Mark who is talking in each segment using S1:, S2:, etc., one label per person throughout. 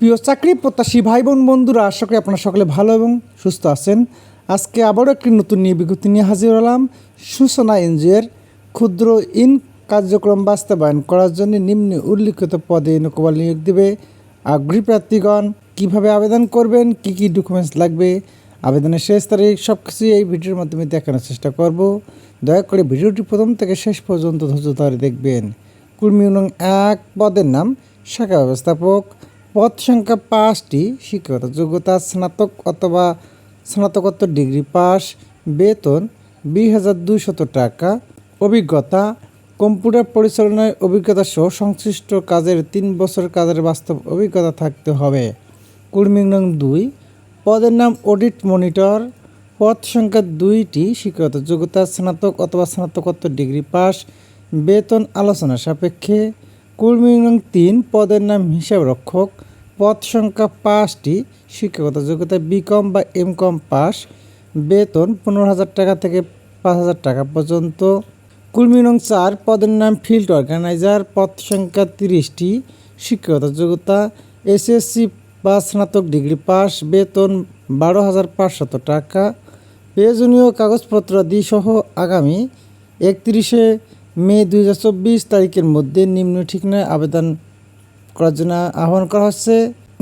S1: প্রিয় চাকরি প্রত্যাশী ভাই বোন বন্ধুরা, আশা করি আপনারা সকলে ভালো এবং সুস্থ আছেন। আজকে আবারও একটি নতুন নিয়ে বিজ্ঞপ্তি নিয়ে হাজির হলাম। সূচনা এনজিওর ক্ষুদ্র ইন কার্যক্রম বাস্তবায়ন করার জন্য নিম্নে উল্লিখিত পদে নকবাল নিয়োগ দেবে। আগ্রহী প্রার্থীগণ, কীভাবে আবেদন করবেন, কি কি ডকুমেন্টস লাগবে, আবেদনের শেষ তারিখ সব কিছু এই ভিডিওর মাধ্যমে দেখানোর চেষ্টা করব। দয়া করে ভিডিওটি প্রথম থেকে শেষ পর্যন্ত ধৈর্য ধরে দেখবেন। কুর্মী এক পদের নাম শাখা ব্যবস্থাপক। পদ সংখ্যা পাঁচটি শিক্ষাগত যোগ্যতা স্নাতক অথবা স্নাতকোত্তর ডিগ্রি পাস, বেতন বিশ হাজার দুইশত টাকা, অভিজ্ঞতা কম্পিউটার পরিচালনায় অভিজ্ঞতা সহ সংশ্লিষ্ট কাজের তিন বছর কাজের বাস্তব অভিজ্ঞতা থাকতে হবে। কুর্মিং নং দুই, পদের নাম অডিট মনিটর। পদ সংখ্যা দুইটি শিক্ষাগত যোগ্যতা স্নাতক অথবা স্নাতকোত্তর ডিগ্রি পাস, বেতন আলোচনা সাপেক্ষে। কুর্মিং নং তিন, পদের নাম হিসাব রক্ষক পদ সংখ্যা পাঁচটি শিক্ষাগত যোগ্যতা বিকম বা এম কম পাস। বেতন পনেরো হাজার টাকা থেকে পাঁচ হাজার টাকা পর্যন্ত। কুর্মী নং চার, পদের নাম ফিল্ড অর্গানাইজার। পদ সংখ্যা তিরিশটি, শিক্ষাগত যোগ্যতা এসএসসি বা স্নাতক ডিগ্রি পাস। বেতন বারো হাজার পাঁচশত টাকা। প্রয়োজনীয় কাগজপত্রাদি সহ আগামী একত্রিশে মে দুই হাজার চব্বিশ তারিখের মধ্যে নিম্ন ঠিকানায় আবেদন করার জন্য আহ্বান করা হচ্ছে।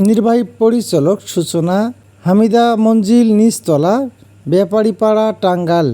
S1: নির্বাহী পরিচালক সূচনা হামিদা মঞ্জিল নিজতলা ব্যাপারীপাড়া টাঙ্গাল